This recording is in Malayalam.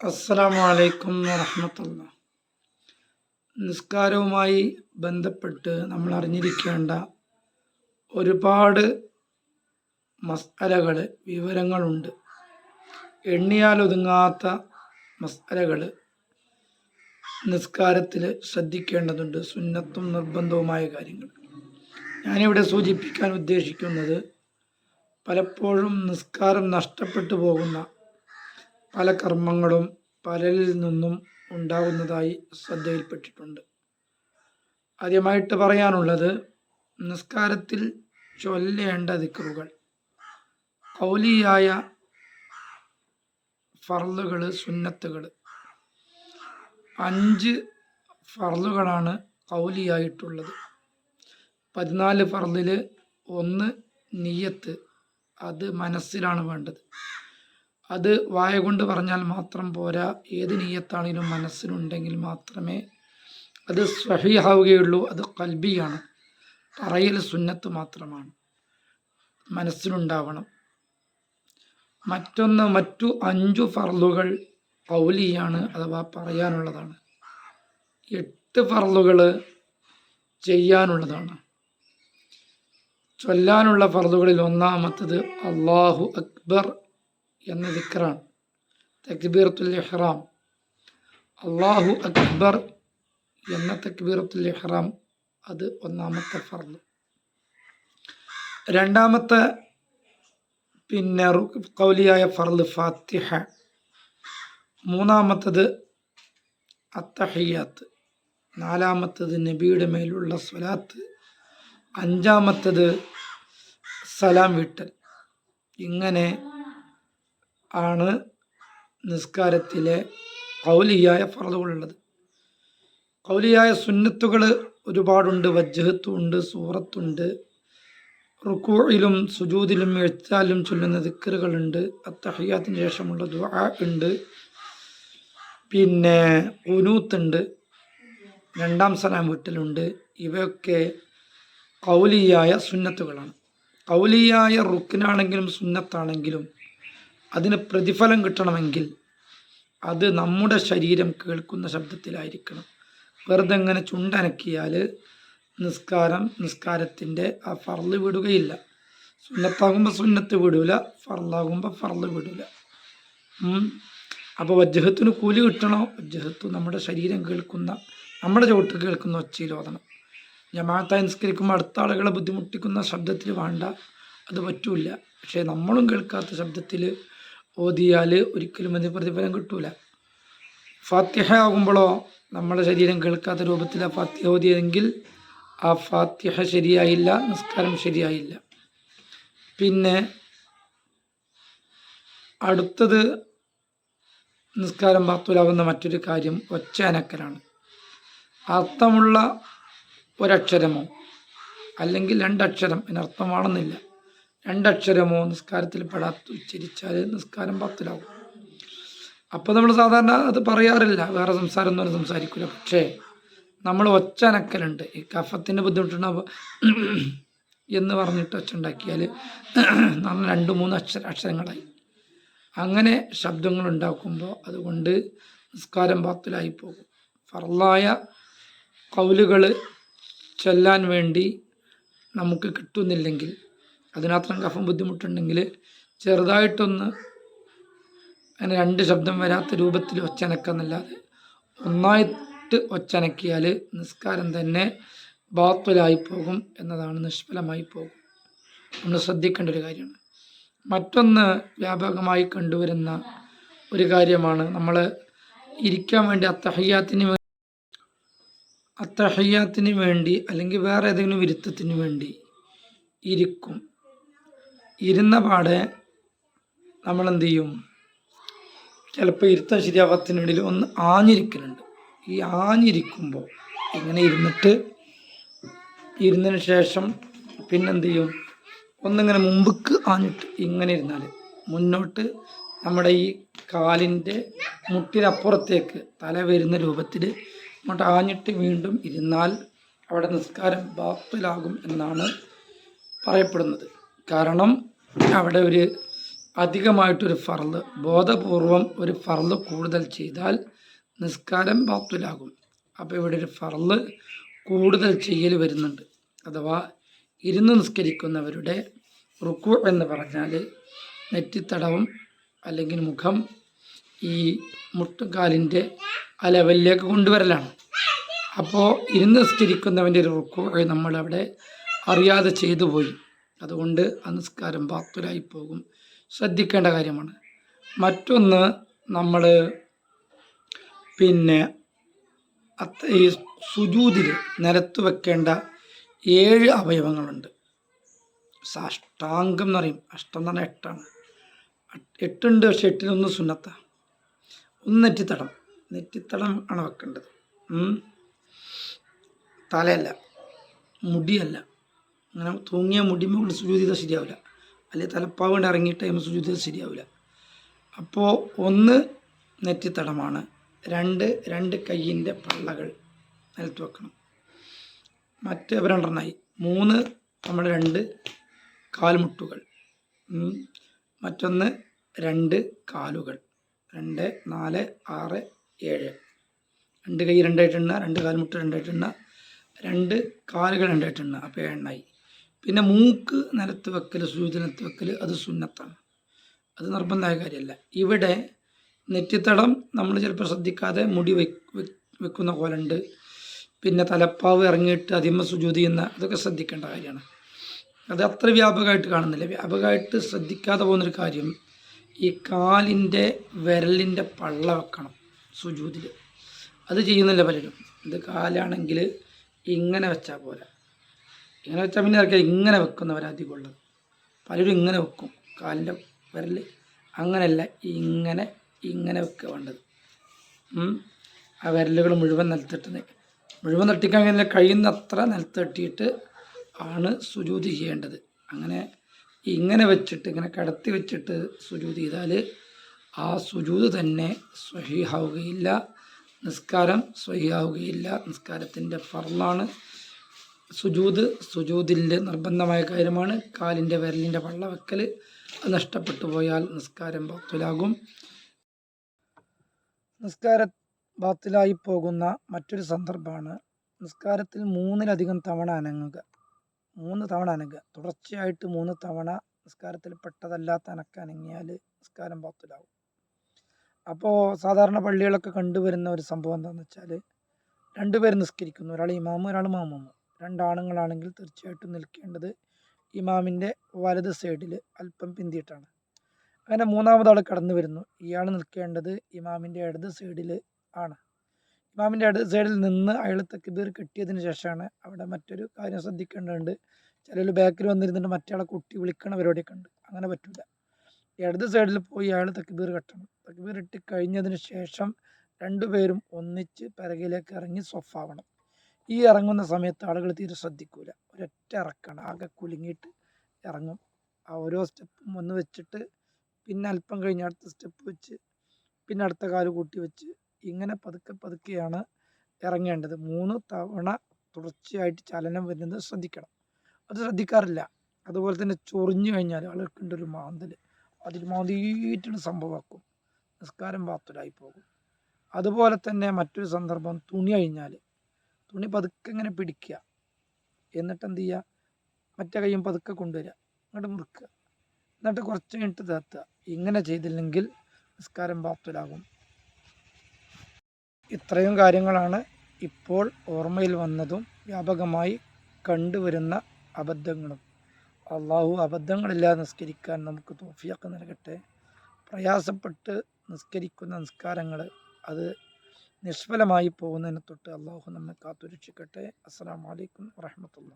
അസ്സലാമു അലൈക്കും വറഹമത്തുള്ള നിസ്കാരവുമായി ബന്ധപ്പെട്ട് നമ്മൾ അറിഞ്ഞിരിക്കേണ്ട ഒരുപാട് മസ്അലകൾ വിവരങ്ങളുണ്ട്. എണ്ണിയാൽ ഒതുങ്ങാത്ത മസ്അലകൾ നിസ്കാരത്തിൽ ശ്രദ്ധിക്കേണ്ടതുണ്ട്. സുന്നത്തും നിർബന്ധവുമായ കാര്യങ്ങൾ. ഞാനിവിടെ സൂചിപ്പിക്കാൻ ഉദ്ദേശിക്കുന്നത് പലപ്പോഴും നിസ്കാരം നഷ്ടപ്പെട്ടു പോകുന്ന പല കർമ്മങ്ങളും പലരിൽ നിന്നും ഉണ്ടാകുന്നതായി ശ്രദ്ധയിൽപ്പെട്ടിട്ടുണ്ട്. ആദ്യമായിട്ട് പറയാനുള്ളത് നിസ്കാരത്തിൽ ചൊല്ലേണ്ട ദിക്കറുകൾ കൗലിയായ ഫർലുകൾ സുന്നത്തുകൾ. അഞ്ച് ഫർലുകളാണ് കൗലിയായിട്ടുള്ളത് പതിനാല് ഫർലിൽ ഒന്ന് നീയത്ത് അത് മനസ്സിലാണ് വേണ്ടത്. അത് വായ കൊണ്ട് പറഞ്ഞാൽ മാത്രം പോരാ. ഏത് നീയത്താണെങ്കിലും മനസ്സിലുണ്ടെങ്കിൽ മാത്രമേ അത് സ്വഹിയാവുകയുള്ളൂ അത് കൽബിയാണ്. പറയൽ സുന്നത്ത് മാത്രമാണ്. മനസ്സിലുണ്ടാവണം. മറ്റൊന്ന് മറ്റു അഞ്ചു ഫർലുകൾ കൗലിയാണ് അഥവാ പറയാനുള്ളതാണ്. എട്ട് ഫർലുകൾ ചെയ്യാനുള്ളതാണ്. ചൊല്ലാനുള്ള ഫർലുകളിൽ ഒന്നാമത്തത് അള്ളാഹു അക്ബർ. എന്ന ദിക്റാണ് തക്ബീറത്തുൽ ഇഹ്റാം. അള്ളാഹു അക്ബർ എന്ന തക്ബീറത്തുൽ ഇഹ്റാം. അത് ഒന്നാമത്തെ ഫർദ്. രണ്ടാമത്തെ പിന്നെ കൗലിയായ ഫർദ് ഫാത്തിഹ. മൂന്നാമത്തത് അത്തഹയ്യാത്ത്. നാലാമത്തത് നബിയുടെ മേലുള്ള സ്വലാത്ത്. അഞ്ചാമത്തത് സലാം വിട്ടൽ. ഇങ്ങനെ ആണ് നിസ്കാരത്തിലെ കൗലിയായ ഫറലുകളുള്ളത് കൗലിയായ സുന്നത്തുകൾ ഒരുപാടുണ്ട്. വജ്ജഹത്തുണ്ട് സൂറത്തുണ്ട്. റുക്കൂയിലും സുജൂദിലും എഴുത്താലും ചൊല്ലുന്ന ദിക്കറുകളുണ്ട് അത്തഹയ്യാത്തിന് ശേഷമുള്ള ദുആ ഉണ്ട്. പിന്നെ ഉനൂത്തുണ്ട്. രണ്ടാം സലാം വീട്ടിലുണ്ട്. ഇവയൊക്കെ കൗലിയായ സുന്നത്തുകളാണ്. കൗലിയായ റുക്കിനാണെങ്കിലും സുന്നത്താണെങ്കിലും അതിന് പ്രതിഫലം കിട്ടണമെങ്കിൽ അത് നമ്മുടെ ശരീരം കേൾക്കുന്ന ശബ്ദത്തിലായിരിക്കണം. വെറുതെ അങ്ങനെ ചുണ്ടനക്കിയാൽ നിസ്കാരം നിസ്കാരത്തിന്റെ ആ ഫർൾ വിടുകയില്ല. സുന്നത്താകുമ്പോൾ സുന്നത്ത് വിടൂല ഫറലാകുമ്പോൾ ഫർൾ വിടൂല. അപ്പോൾ വജ്ജഹത്തിന് കൂലി കിട്ടണോ? വജ്ജഹത്ത് നമ്മുടെ ശരീരം കേൾക്കുന്ന നമ്മുടെ ചോട്ട് കേൾക്കുന്ന ഒച്ചയിൽ ഓതണം ജമാഅത്തായി നിസ്കരിക്കുമ്പോൾ അടുത്ത ആളുകളെ ബുദ്ധിമുട്ടിക്കുന്ന ശബ്ദത്തിൽ വേണ്ട. അത് പറ്റൂല പക്ഷേ നമ്മളും കേൾക്കാത്ത ശബ്ദത്തിൽ ഓതിയാൽ ഒരിക്കലും അതിന് പ്രതിഫലം കിട്ടൂല. ഫാത്തിഹ ആകുമ്പോഴോ നമ്മുടെ ശരീരം കേൾക്കാത്ത രൂപത്തിൽ ആ ഫാത്തിഹ ഓതിയതെങ്കിൽ ആ ഫാത്തിഹ ശരിയായില്ല നിസ്കാരം ശരിയായില്ല. പിന്നെ അടുത്തത് നിസ്കാരം പാത്തൂലാകുന്ന മറ്റൊരു കാര്യം ഒച്ച അനക്കലാണ്. അർത്ഥമുള്ള ഒരക്ഷരമോ അല്ലെങ്കിൽ രണ്ടക്ഷരം അതിനർത്ഥമാണെന്നില്ല രണ്ടക്ഷരമോ നിസ്കാരത്തിൽ പെടാത്ത ഉച്ചരിച്ചാൽ നിസ്കാരം പത്തിലാവും. അപ്പോൾ നമ്മൾ സാധാരണ അത് പറയാറില്ല. വേറെ സംസാരം ഒന്നും സംസാരിക്കില്ല പക്ഷേ നമ്മൾ ഒച്ചനക്കലുണ്ട് ഈ കഫത്തിന്റെ ബുദ്ധിമുട്ടുണ്ടാകുമ്പോൾ എന്ന് പറഞ്ഞിട്ട് ഒച്ച ഉണ്ടാക്കിയാൽ നമ്മൾ രണ്ട് മൂന്ന് അക്ഷര അക്ഷരങ്ങളായി. അങ്ങനെ ശബ്ദങ്ങൾ ഉണ്ടാക്കുമ്പോൾ അതുകൊണ്ട് നിസ്കാരം പാത്തിലായി പോകും. ഫറലായ കൗലുകൾ ചൊല്ലാൻ വേണ്ടി നമുക്ക് കിട്ടുന്നില്ലെങ്കിൽ അതിനത്രയും കഫം ബുദ്ധിമുട്ടുണ്ടെങ്കിൽ ചെറുതായിട്ടൊന്ന് അങ്ങനെ രണ്ട് ശബ്ദം വരാത്ത രൂപത്തിൽ ഒച്ചനക്കെന്നല്ലാതെ ഒന്നായിട്ട് ഒച്ചനക്കിയാൽ നിസ്കാരം തന്നെ ബാത്തലായി പോകും എന്നതാണ് നിഷ്ഫലമായി പോകും. നമ്മൾ ശ്രദ്ധിക്കേണ്ട ഒരു കാര്യമാണ്. മറ്റൊന്ന് വ്യാപകമായി കണ്ടുവരുന്ന ഒരു കാര്യമാണ് നമ്മൾ ഇരിക്കാൻ വേണ്ടി അത്തഹയ്യാത്തിന് അത്തഹയ്യാത്തിന് വേണ്ടി അല്ലെങ്കിൽ വേറെ ഏതെങ്കിലും വിരുത്തത്തിന് വേണ്ടി ഇരിക്കും. ഇരുന്ന പാടെ നമ്മളെന്ത് ചെയ്യും ചിലപ്പോൾ ഇരുത്തം ശരിയാവാത്തതിനിടയിൽ ഒന്ന് ആഞ്ഞിരിക്കുന്നുണ്ട് ഈ ആഞ്ഞിരിക്കുമ്പോൾ ഇങ്ങനെ ഇരുന്നിട്ട് ഇരുന്നതിന് ശേഷം പിന്നെന്ത് ചെയ്യും ഒന്നിങ്ങനെ മുമ്പക്ക് ആഞ്ഞിട്ട് ഇങ്ങനെ ഇരുന്നാൽ മുന്നോട്ട് നമ്മുടെ ഈ കാലിന്റെ മുട്ടിനപ്പുറത്തേക്ക് തല വരുന്ന രൂപത്തിൽ അങ്ങോട്ട് ആഞ്ഞിട്ട് വീണ്ടും ഇരുന്നാൽ അവിടെ നിസ്കാരം ബാത്തിലാകും എന്നാണ് പറയപ്പെടുന്നത്. കാരണം അവിടെ ഒരു അധികമായിട്ടൊരു ഫർൾ ബോധപൂർവം ഒരു ഫർൾ കൂടുതൽ ചെയ്താൽ നിസ്കാരം ബാത്തുലാകും. അപ്പോൾ ഇവിടെ ഒരു ഫർൾ കൂടുതൽ ചെയ്യൽ വരുന്നുണ്ട്. അഥവാ ഇരുന്ന് നിസ്കരിക്കുന്നവരുടെ റുക്കു എന്ന് പറഞ്ഞാൽ നെറ്റിത്തടവും അല്ലെങ്കിൽ മുഖം ഈ മുട്ടുകാലിന്റെ ആ ലെവലിലേക്ക് കൊണ്ടുവരലാണ്. അപ്പോൾ ഇരുന്ന് നിസ്കരിക്കുന്നവന്റെ ഒരു റുക്കു നമ്മളവിടെ അറിയാതെ ചെയ്തു പോയി. അതുകൊണ്ട് ആ നിസ്കാരം ബാത്തുലായി പോകും ശ്രദ്ധിക്കേണ്ട കാര്യമാണ്. മറ്റൊന്ന് നമ്മൾ പിന്നെ അത്ത ഈ സുജൂതിൽ നിലത്ത് വെക്കേണ്ട ഏഴ് അവയവങ്ങളുണ്ട്. സാഷ്ടാംഗം എന്ന് പറയും. അഷ്ടം എന്ന് പറഞ്ഞാൽ എട്ടാണ്. എട്ടുണ്ട് പക്ഷെ എട്ടിലൊന്ന് സുന്നത്ത. ഒന്ന് നെറ്റിത്തടം. നെറ്റിത്തടം ആണ് വെക്കേണ്ടത്. തലയല്ല. മുടിയല്ല. അങ്ങനെ തൂങ്ങിയ മുടിമ കൊണ്ട് സുജൂതി ചെയ്താൽ ശരിയാവില്ല. അല്ലെങ്കിൽ തലപ്പാവ് കൊണ്ട് ഇറങ്ങിയിട്ട് കഴിയുമ്പോൾ സുജൂതി ചെയ്താൽ ശരിയാവില്ല. അപ്പോൾ ഒന്ന് നെറ്റിത്തടമാണ്. രണ്ട് രണ്ട് കയ്യിന്റെ പള്ളകൾ നിലത്ത് വെക്കണം. മറ്റ് രണ്ടെണ്ണമായി മൂന്ന് നമ്മൾ രണ്ട് കാൽമുട്ടുകൾ. മറ്റൊന്ന് രണ്ട് കാലുകൾ. രണ്ട് നാല് ആറ് ഏഴ്. രണ്ട് കൈ രണ്ടായിട്ടെണ്ണ രണ്ട് കാൽമുട്ട് രണ്ടായിട്ടെണ്ണ രണ്ട് കാലുകൾ രണ്ടായിട്ടെണ്ണ അപ്പോൾ എണ്ണായി പിന്നെ മൂക്ക് നിലത്ത് വെക്കൽ സൂചനത്ത് വെക്കൽ അത് സുന്നത്താണ്. അത് നിർബന്ധമായ കാര്യമല്ല. ഇവിടെ നെറ്റിത്തടം നമ്മൾ ചിലപ്പോൾ ശ്രദ്ധിക്കാതെ മുടി വെക്ക് വെക്ക് വെക്കുന്ന കോലുണ്ട് പിന്നെ തലപ്പാവ് ഇറങ്ങിയിട്ട് അതിമ സുജൂതി എന്ന അതൊക്കെ ശ്രദ്ധിക്കേണ്ട കാര്യമാണ്. അത് അത്ര വ്യാപകമായിട്ട് കാണുന്നില്ല. വ്യാപകമായിട്ട് ശ്രദ്ധിക്കാതെ പോകുന്നൊരു കാര്യം ഈ കാലിന്റെ വിരലിന്റെ പള്ള വെക്കണം സുജൂതിൽ അത് ചെയ്യുന്നില്ല പലരും. ഇത് കാലാണെങ്കിൽ ഇങ്ങനെ വെച്ചാൽ പോരാ. ഇങ്ങനെ വെച്ചാൽ പിന്നെ ഇറക്കി ഇങ്ങനെ വെക്കുന്നവരാ ഉള്ളത് പലരും ഇങ്ങനെ വെക്കും. കാലിന്റെ വിരൽ അങ്ങനെയല്ല ഇങ്ങനെ ഇങ്ങനെ വെക്കുക വേണ്ടത്. ആ വിരലുകൾ മുഴുവൻ നിലത്തിട്ട് നി- മുഴുവൻ തട്ടിക്കാൻ കഴിയുന്ന കഴിയുന്നത്ര നിലത്തട്ടിയിട്ട് ആണ് സുജൂതി ചെയ്യേണ്ടത്. അങ്ങനെ ഇങ്ങനെ വെച്ചിട്ട് ഇങ്ങനെ കടത്തി വെച്ചിട്ട് സുജൂതി ചെയ്താൽ ആ സുജൂത് തന്നെ സ്വഹീഹാവുകയില്ല. നിസ്കാരം സ്വഹീഹാവുകയില്ല. നിസ്കാരത്തിന്റെ ഫർളാണ് സുജൂത് സുജൂതിന്റെ നിർബന്ധമായ കാര്യമാണ്. കാലിന്റെ വിരലിന്റെ പള്ള വെക്കൽ നഷ്ടപ്പെട്ടു പോയാൽ നിസ്കാരം ബാത്തിലാകും. നിസ്കാര ബാത്തിലായി പോകുന്ന മറ്റൊരു സന്ദർഭമാണ് നിസ്കാരത്തിൽ മൂന്നിലധികം തവണ അനങ്ങുക. മൂന്ന് തവണ അനങ്ങുക. തുടർച്ചയായിട്ട് മൂന്ന് തവണ നിസ്കാരത്തിൽ പെട്ടതല്ലാത്ത അനക്ക അനങ്ങിയാൽ നിസ്കാരം ബാത്തിലാവും അപ്പോൾ സാധാരണ പള്ളികളൊക്കെ കണ്ടുവരുന്ന ഒരു സംഭവം എന്താണെന്ന് വെച്ചാൽ രണ്ടുപേർ നിസ്കരിക്കുന്നു. ഒരാൾ ഇമാമും ഒരാൾ മാമും രണ്ടാണുങ്ങളാണെങ്കിൽ തീർച്ചയായിട്ടും നിൽക്കേണ്ടത് ഇമാമിന്റെ വലത് സൈഡിൽ അല്പം പിന്തിയിട്ടാണ്. അങ്ങനെ മൂന്നാമതാൾ കടന്നു വരുന്നു. ഇയാൾ നിൽക്കേണ്ടത് ഇമാമിന്റെ ഇടത് സൈഡിൽ ആണ്. ഇമാമിന്റെ ഇടത് സൈഡിൽ നിന്ന് അയാൾ തക്ബീർ കിട്ടിയതിന് ശേഷമാണ് അവിടെ മറ്റൊരു കാര്യം ശ്രദ്ധിക്കേണ്ടതുണ്ട്. ചിലർ ബാക്കിൽ വന്നിരുന്നിട്ട് മറ്റേ കുട്ടി വിളിക്കണ പരിപാടിയൊക്കെ ഉണ്ട്. അങ്ങനെ പറ്റില്ല ഇടത് സൈഡിൽ പോയി അയാൾ തക്ബീർ കെട്ടണം. തക്ബീർ ഇട്ട് കഴിഞ്ഞതിന് ശേഷം രണ്ടുപേരും ഒന്നിച്ച് പിറകിലേക്ക് ഇറങ്ങി സ്വഫാവണം ഈ ഇറങ്ങുന്ന സമയത്ത് ആളുകൾ തീരെ ശ്രദ്ധിക്കൂല. ഒരൊറ്റ ഇറക്കാണ്. ആകെ കുലുങ്ങിയിട്ട് ഇറങ്ങും. ആ ഓരോ സ്റ്റെപ്പും ഒന്ന് വെച്ചിട്ട് പിന്നെ അല്പം കഴിഞ്ഞ് അടുത്ത സ്റ്റെപ്പ് വെച്ച് പിന്നെ അടുത്ത കാൽ കൂട്ടി വെച്ച് ഇങ്ങനെ പതുക്കെ പതുക്കെയാണ് ഇറങ്ങേണ്ടത്. മൂന്ന് തവണ തുടർച്ചയായിട്ട് ചലനം വരുന്നത് ശ്രദ്ധിക്കണം. അത് ശ്രദ്ധിക്കാറില്ല. അതുപോലെ തന്നെ ചൊറിഞ്ഞു കഴിഞ്ഞാൽ ആളുകൾക്കുണ്ട് ഒരു മാന്തൽ അതിൽ മാന്തിയിട്ടുള്ള സംഭവമാക്കും നിസ്കാരം പാത്തുലായി പോകും. അതുപോലെ തന്നെ മറ്റൊരു സന്ദർഭം തുണി കഴിഞ്ഞാൽ തുണി പതുക്കെ ഇങ്ങനെ പിടിക്കുക. എന്നിട്ട് എന്ത് ചെയ്യുക? മറ്റേ കൈയും പതുക്കെ കൊണ്ടുവരിക. അങ്ങോട്ട് മുറുക്കുക. എന്നിട്ട് കുറച്ച് കഴിഞ്ഞിട്ട് തേർത്തുക ഇങ്ങനെ ചെയ്തില്ലെങ്കിൽ നിസ്കാരം പ്രാപ്തരാകും ഇത്രയും കാര്യങ്ങളാണ് ഇപ്പോൾ ഓർമ്മയിൽ വന്നതും വ്യാപകമായി കണ്ടുവരുന്ന അബദ്ധങ്ങളും. അള്ളാഹു അബദ്ധങ്ങളില്ലാതെ നിസ്കരിക്കാൻ നമുക്ക് തോഫിയൊക്കെ നൽകട്ടെ. പ്രയാസപ്പെട്ട് നിസ്കരിക്കുന്ന നിസ്കാരങ്ങൾ അത് നിഷ്ഫലമായി പോകുന്നതിന് തൊട്ട് അള്ളാഹു നമ്മെ കാത്തുരക്ഷിക്കട്ടെ. അസ്സാം വലൈക്കും വാഹമത്തുള്ള